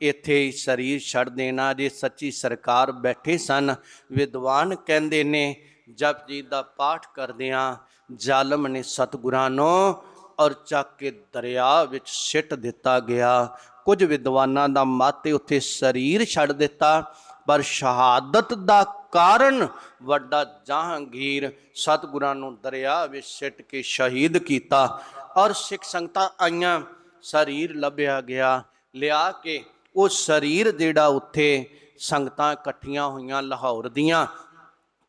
ਇੱਥੇ ਹੀ ਸਰੀਰ ਛੱਡ ਦੇਣਾ, ਜੇ ਸੱਚੀ ਸਰਕਾਰ ਬੈਠੇ ਸਨ, ਵਿਦਵਾਨ ਕਹਿੰਦੇ ਨੇ ਜਪਜੀ ਦਾ ਪਾਠ ਕਰਦਿਆਂ ਜ਼ਾਲਮ ਨੇ ਸਤਿਗੁਰਾਂ ਨੂੰ ਔਰ ਚੱਕ ਕੇ ਦਰਿਆ ਵਿੱਚ ਸਿੱਟ ਦਿੱਤਾ ਗਿਆ। ਕੁਝ ਵਿਦਵਾਨਾਂ ਦਾ ਮਤ ਹੈ ਉੱਥੇ ਸਰੀਰ ਛੱਡ ਦਿੱਤਾ, ਪਰ ਸ਼ਹਾਦਤ ਦਾ ਕਾਰਨ ਵੱਡਾ ਜਹਾਂਗੀਰ ਸਤਿਗੁਰਾਂ ਨੂੰ ਦਰਿਆ ਵਿੱਚ ਸਿੱਟ ਕੇ ਸ਼ਹੀਦ ਕੀਤਾ ਔਰ ਸਿੱਖ ਸੰਗਤਾਂ ਆਈਆਂ, ਸਰੀਰ ਲੱਭਿਆ ਗਿਆ। ਲਿਆ ਕੇ ਉਹ ਸਰੀਰ ਜਿਹੜਾ ਉੱਥੇ ਸੰਗਤਾਂ ਇਕੱਠੀਆਂ ਹੋਈਆਂ ਲਾਹੌਰ ਦੀਆਂ।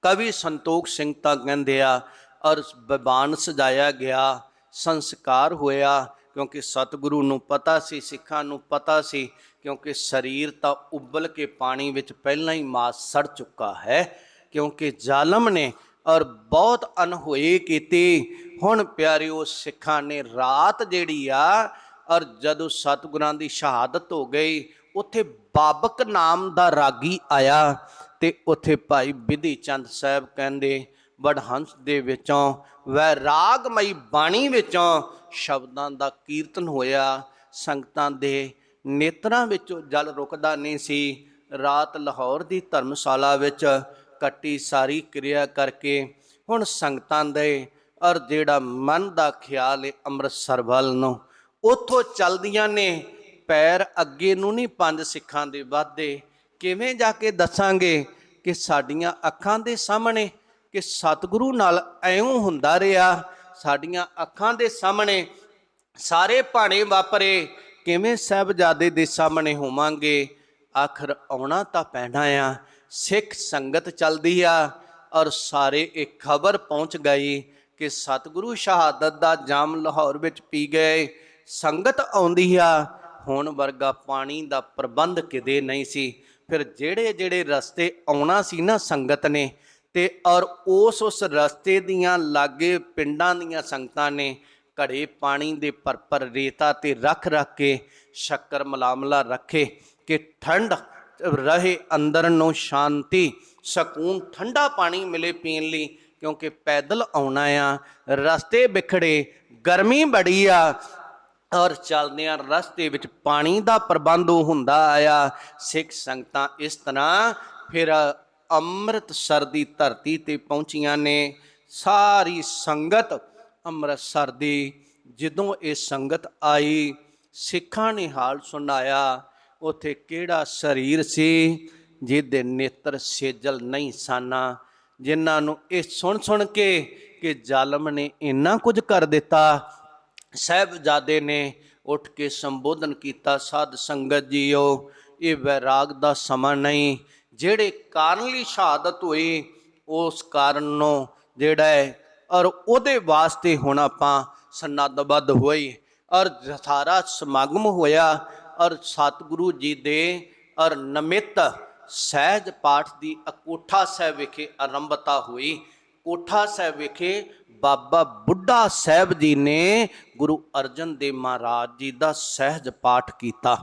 ਕਵੀ ਸੰਤੋਖ ਸਿੰਘ ਤਾਂ ਕਹਿੰਦੇ ਆ ਔਰ ਬਬਾਨ ਸਜਾਇਆ ਗਿਆ, ਸੰਸਕਾਰ ਹੋਇਆ, ਕਿਉਂਕਿ ਸਤਿਗੁਰੂ ਨੂੰ ਪਤਾ ਸੀ, ਸਿੱਖਾਂ ਨੂੰ ਪਤਾ ਸੀ, ਕਿਉਂਕਿ ਸਰੀਰ ਤਾਂ ਉਬਲ ਕੇ ਪਾਣੀ ਵਿੱਚ ਪਹਿਲਾਂ ਹੀ ਮਾਸ ਸੜ ਚੁੱਕਾ ਹੈ, ਕਿਉਂਕਿ ਜ਼ਾਲਮ ਨੇ ਔਰ ਬਹੁਤ ਅਨਹੋਏ ਕੀਤੀ। ਹੁਣ ਪਿਆਰਿਓ, ਸਿੱਖਾਂ ਨੇ ਰਾਤ ਜਿਹੜੀ ਆ, ਔਰ ਜਦੋਂ ਸਤਿਗੁਰਾਂ ਦੀ ਸ਼ਹਾਦਤ ਹੋ ਗਈ ਉੱਥੇ ਬਾਬਕ ਨਾਮ ਦਾ ਰਾਗੀ ਆਇਆ ਤੇ ਉੱਥੇ ਭਾਈ ਵਿਧੀ ਚੰਦ ਸਾਹਿਬ ਕਹਿੰਦੇ, ਵਡਹੰਸ ਦੇ ਵਿੱਚੋਂ ਵੈਰਾਗਮਈ ਬਾਣੀ ਵਿੱਚੋਂ ਸ਼ਬਦਾਂ ਦਾ ਕੀਰਤਨ ਹੋਇਆ। ਸੰਗਤਾਂ ਦੇ ਨੇਤਰਾਂ ਵਿੱਚੋਂ ਜਲ ਰੁਕਦਾ ਨਹੀਂ ਸੀ। ਰਾਤ ਲਾਹੌਰ ਦੀ ਧਰਮਸ਼ਾਲਾ ਵਿੱਚ ਕੱਟੀ ਸਾਰੀ ਕਿਰਿਆ ਕਰਕੇ ਹੁਣ ਸੰਗਤਾਂ ਦੇ ਔਰ ਜਿਹੜਾ ਮਨ ਦਾ ਖਿਆਲ ਹੈ ਅੰਮ੍ਰਿਤਸਰ ਵੱਲ ਨੂੰ। ਉਥੋਂ ਚੱਲਦੀਆਂ ਨੇ ਪੈਰ ਅੱਗੇ ਨੂੰ ਨਹੀਂ ਪੰਜ ਸਿੱਖਾਂ ਦੇ ਵਾਧੇ। ਕਿਵੇਂ ਜਾ ਕੇ ਦੱਸਾਂਗੇ ਕਿ ਸਾਡੀਆਂ ਅੱਖਾਂ ਦੇ ਸਾਹਮਣੇ ਕਿ ਸਤਿਗੁਰੂ ਨਾਲ ਐਉਂ ਹੁੰਦਾ ਰਿਹਾ, ਸਾਡੀਆਂ ਅੱਖਾਂ ਦੇ ਸਾਹਮਣੇ ਸਾਰੇ ਭਾਣੇ ਵਾਪਰੇ, ਕਿਵੇਂ ਸਾਹਿਬਜ਼ਾਦੇ ਦੇ ਸਾਹਮਣੇ ਹੋਵਾਂਗੇ? ਆਖਰ ਆਉਣਾ ਤਾਂ ਪੈਣਾ ਆ, ਸਿੱਖ ਸੰਗਤ ਚੱਲਦੀ ਆ, ਔਰ ਸਾਰੇ ਇਹ ਖਬਰ ਪਹੁੰਚ ਗਈ ਕਿ ਸਤਿਗੁਰੂ ਸ਼ਹਾਦਤ ਦਾ ਜਾਮ ਲਾਹੌਰ ਵਿੱਚ ਪੀ ਗਏ। ਸੰਗਤ ਆਉਂਦੀ ਆ ਹੁਣ ਵਰਗਾ ਪਾਣੀ ਦਾ ਪ੍ਰਬੰਧ ਕਿਤੇ ਨਹੀਂ ਸੀ। ਫਿਰ ਜਿਹੜੇ ਜਿਹੜੇ ਰਸਤੇ ਆਉਣਾ ਸੀ ਨਾ ਸੰਗਤ ਨੇ ਤੇ ਔਰ ਉਸ ਉਸ ਰਸਤੇ ਦੀਆਂ ਲਾਗੇ ਪਿੰਡਾਂ ਦੀਆਂ ਸੰਗਤਾਂ ਨੇ ਘੜੇ ਪਾਣੀ ਦੇ ਪਰਪਰ ਰੇਤਾ ਤੇ ਰੱਖ ਰੱਖ ਕੇ ਸ਼ੱਕਰ ਮਲਾਮਲਾ ਰੱਖੇ ਕਿ ਠੰਡ ਰਹੇ ਅੰਦਰ ਨੂੰ ਸ਼ਾਂਤੀ, ਸਕੂਨ, ਠੰਡਾ ਪਾਣੀ ਮਿਲੇ ਪੀਣ ਲਈ ਕਿਉਂਕਿ ਪੈਦਲ ਆਉਣਾ ਆ, ਰਸਤੇ ਵਿਖੜੇ ਗਰਮੀ ਬੜੀ ਆ ਔਰ ਚੱਲਦਿਆਂ ਰਸਤੇ ਵਿੱਚ ਪਾਣੀ ਦਾ ਪ੍ਰਬੰਧ ਹੁੰਦਾ ਆਇਆ। ਸਿੱਖ ਸੰਗਤਾਂ ਇਸ ਤਰ੍ਹਾਂ ਫਿਰ ਅੰਮ੍ਰਿਤਸਰ ਦੀ ਧਰਤੀ ਤੇ ਪਹੁੰਚੀਆਂ ਨੇ। ਸਾਰੀ ਸੰਗਤ ਅੰਮ੍ਰਿਤਸਰ ਦੀ, ਜਦੋਂ ਇਹ ਸੰਗਤ ਆਈ, ਸਿੱਖਾਂ ਨੇ ਹਾਲ ਸੁਣਾਇਆ, ਉਥੇ ਕਿਹੜਾ ਸਰੀਰ ਸੀ ਜਿਹਦੇ ਨੇਤਰ ਸੇਜਲ ਨਹੀਂ ਸਾਨਾ। ਜਿਨ੍ਹਾਂ ਨੂੰ ਇਹ ਸੁਣ ਸੁਣ ਕੇ ਕਿ ਜ਼ਾਲਮ ਨੇ ਇੰਨਾ ਕੁਝ ਕਰ ਦਿੱਤਾ ਸਾਹਿਬਜ਼ਾਦੇ ਨੇ ਉੱਠ ਕੇ ਸੰਬੋਧਨ ਕੀਤਾ, ਸਾਧ ਸੰਗਤ ਜੀਓ, ਇਹ ਵੈਰਾਗ ਦਾ ਸਮਾਂ ਨਹੀਂ। ਜਿਹੜੇ ਕਾਰਨ ਲਈ ਸ਼ਹਾਦਤ ਹੋਈ, ਉਸ ਕਾਰਨ ਨੂੰ ਜਿਹੜਾ ਹੈ, ਔਰ ਉਹਦੇ ਵਾਸਤੇ ਹੁਣ ਆਪਾਂ ਸੰਨੱਧਬੱਧ ਹੋਈ। ਔਰ ਸਾਰਾ ਸਮਾਗਮ ਹੋਇਆ, ਔਰ ਸਤਿਗੁਰੂ ਜੀ ਦੇ, ਔਰ ਨਮਿਤ ਸਹਿਜ ਪਾਠ ਦੀ ਅਕੋਠਾ ਸਾਹਿਬ ਵਿਖੇ ਆਰੰਭਤਾ ਹੋਈ। ਕੋਠਾ ਸਾਹਿਬ ਵਿਖੇ ਬਾਬਾ ਬੁੱਢਾ ਸਾਹਿਬ ਜੀ ਨੇ ਗੁਰੂ ਅਰਜਨ ਦੇਵ ਮਹਾਰਾਜ ਜੀ ਦਾ ਸਹਿਜ ਪਾਠ ਕੀਤਾ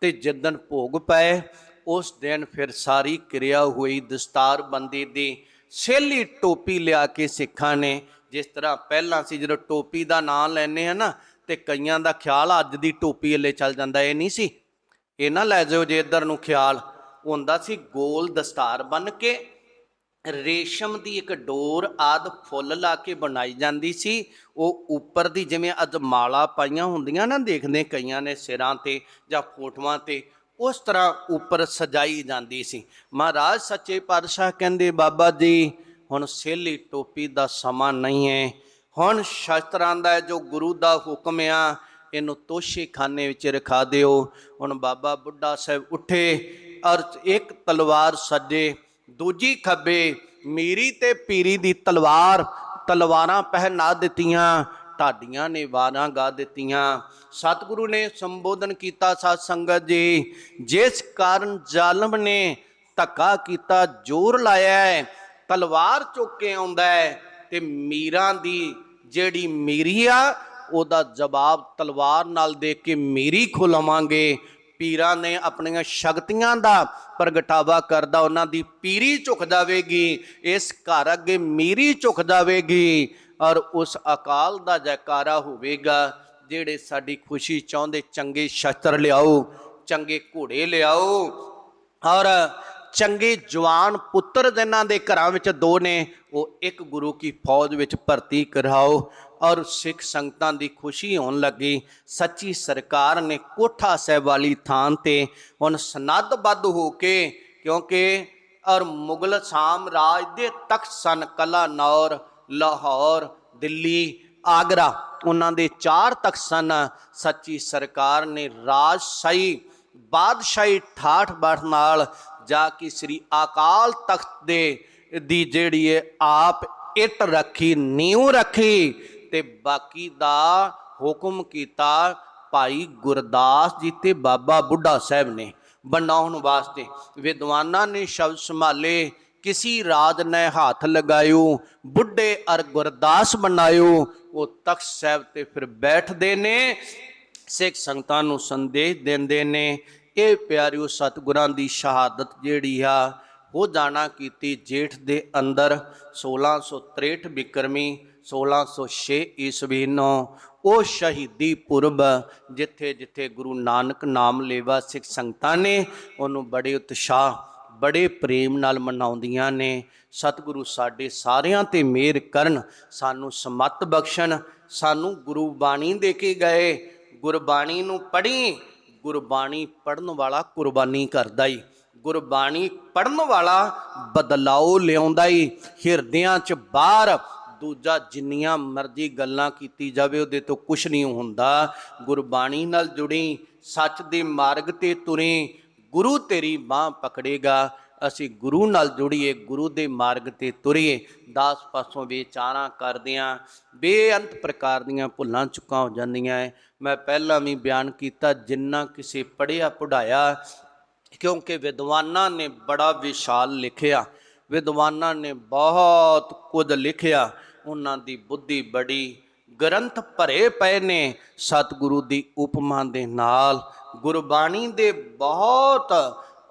ਤੇ ਜਿੱਦਣ ਭੋਗ ਪਏ, ਉਸ ਦਿਨ ਫਿਰ ਸਾਰੀ ਕਿਰਿਆ ਹੋਈ, ਦਸਤਾਰ ਬੰਦੀ ਦੀ, ਸੇਲੀ ਟੋਪੀ ਲਿਆ ਕੇ ਸਿੱਖਾਂ ਨੇ, ਜਿਸ ਤਰ੍ਹਾਂ ਪਹਿਲਾਂ ਸੀ ਜਦੋਂ ਟੋਪੀ ਦਾ ਨਾਂ ਲੈਨੇ ਆ ਨਾ, ਤੇ ਕਈਆਂ ਦਾ ਖਿਆਲ ਅੱਜ ਦੀ ਟੋਪੀ ਅੱਲੇ ਚੱਲ ਜਾਂਦਾ, ਇਹ ਨਹੀਂ ਸੀ। ਇਹ ਨਾ ਲੈ ਜਾਓ ਜੇ ਇੱਧਰ ਨੂੰ ਖਿਆਲ ਹੁੰਦਾ ਸੀ ਗੋਲ ਦਸਤਾਰ ਬਨ ਕੇ ਰੇਸ਼ਮ ਦੀ ਇੱਕ ਡੋਰ ਆਦ ਫੁੱਲ ਲਾ ਕੇ ਬਣਾਈ ਜਾਂਦੀ ਸੀ। ਉਹ ਉੱਪਰ ਦੀ ਜਿਵੇਂ ਅੱਜ ਮਾਲਾ ਪਾਈਆਂ ਹੁੰਦੀਆਂ ਨਾ, ਦੇਖਦੇ ਕਈਆਂ ਨੇ ਸਿਰਾਂ ਤੇ ਜਾਂ ਫੋਟੋਆਂ ਤੇ, ਉਸ ਤਰ੍ਹਾਂ ਉੱਪਰ ਸਜਾਈ ਜਾਂਦੀ ਸੀ। ਮਹਾਰਾਜ ਸੱਚੇ ਪਾਤਸ਼ਾਹ ਕਹਿੰਦੇ, ਬਾਬਾ ਜੀ, ਹੁਣ ਸੇਲੀ ਟੋਪੀ ਦਾ ਸਮਾਂ ਨਹੀਂ ਹੈ। ਹੁਣ ਸ਼ਸਤਰਾਂ ਦਾ ਜੋ ਗੁਰੂ ਦਾ ਹੁਕਮ ਆ, ਇਹਨੂੰ ਤੋਸ਼ੇ ਖਾਨੇ ਵਿੱਚ ਰਖਾ ਦਿਓ। ਹੁਣ ਬਾਬਾ ਬੁੱਢਾ ਸਾਹਿਬ ਉੱਠੇ ਔਰ ਇੱਕ ਤਲਵਾਰ ਸੱਜੇ ਦੂਜੀ ਖੱਬੇ, ਮੀਰੀ ਤੇ ਪੀਰੀ ਦੀ ਤਲਵਾਰ, ਤਲਵਾਰਾਂ ਪਹਿਨਾ ਦਿੱਤੀਆਂ, ਢਾਡੀਆਂ ਨੇ ਵਾਰਾਂ ਗਾ ਦਿੱਤੀਆਂ। ਸਤਿਗੁਰੂ ਨੇ ਸੰਬੋਧਨ ਕੀਤਾ, ਸਾਧ ਸੰਗਤ ਜੀ, ਜਿਸ ਕਾਰਨ ਜ਼ਾਲਮ ਨੇ ਧੱਕਾ ਕੀਤਾ, ਜ਼ੋਰ ਲਾਇਆ ਹੈ, ਤਲਵਾਰ ਚੁੱਕ ਕੇ ਆਉਂਦਾ ਹੈ ਤੇ ਮੀਰਾਂ ਦੀ ਜਿਹੜੀ ਮੀਰੀ ਆ, ਉਹਦਾ ਜਵਾਬ ਤਲਵਾਰ ਨਾਲ ਦੇ ਕੇ ਮੀਰੀ ਖੁਲਾਵਾਂਗੇ। ਪੀਰਾਂ ਨੇ ਆਪਣੀਆਂ ਸ਼ਕਤੀਆਂ ਦਾ ਪ੍ਰਗਟਾਵਾ ਕਰਦਾ ਉਹਨਾਂ ਦੀ ਪੀਰੀ ਝੁਕ ਜਾਵੇਗੀ, ਇਸ ਘਰ ਅੱਗੇ ਮੀਰੀ ਝੁਕ ਜਾਵੇਗੀ ਔਰ ਉਸ ਅਕਾਲ ਦਾ ਜੈਕਾਰਾ ਹੋਵੇਗਾ, ਜਿਹੜੇ ਸਾਡੀ ਖੁਸ਼ੀ ਚਾਹੁੰਦੇ ਚੰਗੇ ਸ਼ਸਤਰ ਲਿਆਓ, ਚੰਗੇ ਘੋੜੇ ਲਿਆਓ ਔਰ ਚੰਗੇ ਜਵਾਨ ਪੁੱਤਰ ਜਿਨ੍ਹਾਂ ਦੇ ਘਰਾਂ ਵਿੱਚ ਦੋ ਨੇ, ਉਹ ਇੱਕ ਗੁਰੂ ਕੀ ਫੌਜ ਵਿੱਚ ਭਰਤੀ ਕਰਾਓ। ਔਰ ਸਿੱਖ ਸੰਗਤਾਂ ਦੀ ਖੁਸ਼ੀ ਹੋਣ ਲੱਗੀ। ਸੱਚੀ ਸਰਕਾਰ ਨੇ ਕੋਠਾ ਸਾਹਿਬ ਵਾਲੀ ਥਾਂ ਤੇ ਹੁਣ ਸਨੱਧਬੱਧ ਹੋ ਕੇ ਕਿਉਂਕਿ ਔਰ ਮੁਗਲ ਸਾਮਰਾਜ ਦੇ ਤਖਤ ਸਨ ਕਲਾਨੌਰ ਲਾਹੌਰ, ਦਿੱਲੀ, ਆਗਰਾ। ਉਹਨਾਂ ਦੇ ਚਾਰ ਤਖਤ ਸਨ। ਸੱਚੀ ਸਰਕਾਰ ਨੇ ਰਾਜਸ਼ਾਹੀ, ਬਾਦਸ਼ਾਹੀ ਠਾਠ ਬਾਠ ਨਾਲ ਜਾ ਕੇ ਸ੍ਰੀ ਅਕਾਲ ਤਖਤ ਦੇ ਦੀ ਜਿਹੜੀ ਹੈ ਆਪ ਇੱਟ ਰੱਖੀ, ਨੀਂਹ ਰੱਖੀ ਤੇ ਬਾਕੀ ਦਾ ਹੁਕਮ ਕੀਤਾ ਭਾਈ ਗੁਰਦਾਸ ਜੀ ਤੇ ਬਾਬਾ ਬੁੱਢਾ ਸਾਹਿਬ ਨੇ ਬਣਾਉਣ ਵਾਸਤੇ। ਵਿਦਵਾਨਾਂ ਨੇ ਸ਼ਬਦ ਸੰਭਾਲੇ, ਕਿਸੀ ਰਾਜ ਨੇ ਹੱਥ ਲਗਾਇਓ, ਬੁੱਢੇ ਅਰ ਗੁਰਦਾਸ ਬਣਾਇਓ, ਉਹ ਤਖਤ ਸਾਹਿਬ ਤੇ ਫਿਰ ਬੈਠਦੇ ਨੇ, ਸਿੱਖ ਸੰਗਤਾਂ ਨੂੰ ਸੰਦੇਸ਼ ਦਿੰਦੇ ਨੇ। ਇਹ ਪਿਆਰਿਓ ਸਤਿਗੁਰਾਂ ਦੀ ਸ਼ਹਾਦਤ ਜਿਹੜੀ ਆ, ਉਹ ਜਾਣਾ ਕੀਤੀ ਜੇਠ ਦੇ ਅੰਦਰ 1663 ਬਿਕਰਮੀ 1606 ਈਸਵੀ ਨੂੰ ਉਹ ਸ਼ਹੀਦੀ ਪੁਰਬ ਜਿੱਥੇ ਜਿੱਥੇ ਗੁਰੂ ਨਾਨਕ ਨਾਮ ਲੇਵਾ ਸਿੱਖ ਸੰਗਤਾਂ ਨੇ ਉਹਨੂੰ ਬੜੇ ਉਤਸ਼ਾਹ, ਬੜੇ ਪ੍ਰੇਮ ਨਾਲ ਮਨਾਉਂਦੀਆਂ ਨੇ। ਸਤਿਗੁਰੂ ਸਾਡੇ ਸਾਰਿਆਂ ਤੇ ਮਿਹਰ ਕਰਨ, ਸਾਨੂੰ ਸਮਤ ਬਖਸ਼ਣ, ਸਾਨੂੰ ਗੁਰੂ ਬਾਣੀ ਦੇ ਕੇ ਗਏ। ਗੁਰਬਾਣੀ ਨੂੰ ਪੜ੍ਹੀ, ਗੁਰਬਾਣੀ ਪੜਨ ਵਾਲਾ ਕੁਰਬਾਨੀ ਕਰਦਾ ਈ। ਗੁਰਬਾਣੀ ਪੜਨ ਵਾਲਾ ਬਦਲਾਓ ਲਿਆਉਂਦਾ ਈ। ਹਿਰਦਿਆਂ 'ਚ ਬਾਹਰ ਦੂਜਾ ਜਿੰਨੀਆਂ ਮਰਜ਼ੀ ਗੱਲਾਂ ਕੀਤੀ ਜਾਵੇ, ਉਹਦੇ ਤੋਂ ਕੁਝ ਨਹੀਂ ਹੁੰਦਾ। ਗੁਰਬਾਣੀ ਨਾਲ ਜੁੜੀ ਸੱਚ ਦੇ ਮਾਰਗ ਤੇ ਤੁਰੇ, ਗੁਰੂ ਤੇਰੀ ਬਾਹ ਪਕੜੇਗਾ। ਅਸੀਂ ਗੁਰੂ ਨਾਲ ਜੁੜੀਏ, ਗੁਰੂ ਦੇ ਮਾਰਗ ਤੇ ਤੁਰੀਏ। ਦਾਸ ਪਾਸੋਂ ਵਿਚਾਰਾਂ ਕਰਦਿਆਂ ਬੇਅੰਤ ਪ੍ਰਕਾਰ ਦੀਆਂ ਭੁੱਲਾਂ ਚੁੱਕਾਂ ਹੋ ਜਾਂਦੀਆਂ ਹੈ ਮੈਂ ਪਹਿਲਾਂ ਵੀ ਬਿਆਨ ਕੀਤਾ, ਜਿੰਨਾ ਕਿਸੇ ਪੜਿਆ ਪੜਾਇਆ ਕਿਉਂਕਿ ਵਿਦਵਾਨਾਂ ਨੇ ਬੜਾ ਵਿਸ਼ਾਲ ਲਿਖਿਆ। ਵਿਦਵਾਨਾਂ ਨੇ ਬਹੁਤ ਕੁਝ ਲਿਖਿਆ। ਉਹਨਾਂ ਦੀ ਬੁੱਧੀ ਬੜੀ ਗ੍ਰੰਥ ਭਰੇ ਪਏ ਨੇ। ਸਤਿਗੁਰੂ ਦੀ ਉਪਮਾ ਦੇ ਨਾਲ ਗੁਰਬਾਣੀ ਦੇ ਬਹੁਤ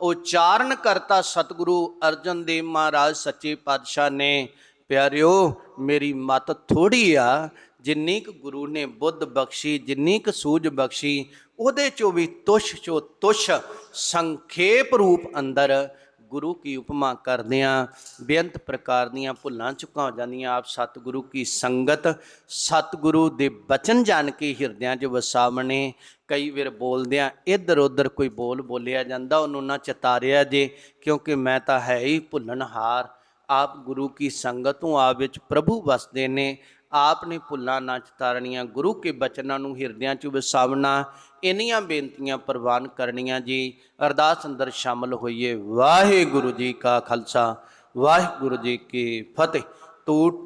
ਉਚਾਰਨ ਕਰਤਾ ਸਤਿਗੁਰੂ ਅਰਜਨ ਦੇਵ ਮਹਾਰਾਜ ਸੱਚੇ ਪਾਤਸ਼ਾਹ ਨੇ। ਪਿਆਰਿਓ, ਮੇਰੀ ਮਤ ਥੋੜੀ ਆ, ਜਿੰਨੀ ਕੁ ਗੁਰੂ ਨੇ ਬੁੱਧ ਬਖਸ਼ੀ, ਜਿੰਨੀ ਕੁ ਸੂਝ ਬਖਸ਼ੀ, ਉਹਦੇ ਚੋਂ ਵੀ ਤੁਸ਼ ਚੋ ਤੁਸ਼ ਸੰਖੇਪ ਰੂਪ ਅੰਦਰ ਗੁਰੂ ਕੀ ਉਪਮਾ ਕਰਦਿਆਂ ਬੇਅੰਤ ਪ੍ਰਕਾਰ ਦੀਆਂ ਭੁੱਲਾਂ ਚੁੱਕਾਂ ਹੋ ਜਾਂਦੀਆਂ, ਆਪ ਸਤਿਗੁਰੂ ਕੀ ਸੰਗਤ, ਸਤਿਗੁਰੂ ਦੇ ਬਚਨ ਜਾਣ ਕੇ ਹਿਰਦਿਆਂ 'ਚ ਵਸਾਵਣੇ, ਕਈ ਵਾਰ ਬੋਲਦਿਆਂ ਇੱਧਰ ਉੱਧਰ ਕੋਈ ਬੋਲ ਬੋਲਿਆ ਜਾਂਦਾ, ਉਹਨੂੰ ਨਾ ਚਤਾਰਿਆ ਜੇ, ਕਿਉਂਕਿ ਮੈਂ ਤਾਂ ਹੈ ਹੀ ਭੁੱਲਣਹਾਰ ਆਪ ਗੁਰੂ ਕੀ ਸੰਗਤੋਂ ਆਪ ਵਿੱਚ ਪ੍ਰਭੂ ਵਸਦੇ ਨੇ, ਆਪ ਨੇ ਭੁੱਲਾਂ ਨਾ ਚਤਾਰਣੀਆਂ, ਗੁਰੂ ਕੇ ਬਚਨਾਂ ਨੂੰ ਹਿਰਦਿਆਂ 'ਚ ਵਸਾਵਣਾ ਇੰਨੀਆਂ ਬੇਨਤੀਆਂ ਪ੍ਰਵਾਨ ਕਰਨੀਆਂ ਜੀ। ਅਰਦਾਸ ਅੰਦਰ ਸ਼ਾਮਲ ਹੋਈਏ। ਵਾਹਿਗੁਰੂ ਜੀ ਕਾ ਖਾਲਸਾ, ਵਾਹਿਗੁਰੂ ਜੀ ਕੀ ਫਤਿਹ। ਟੂਟ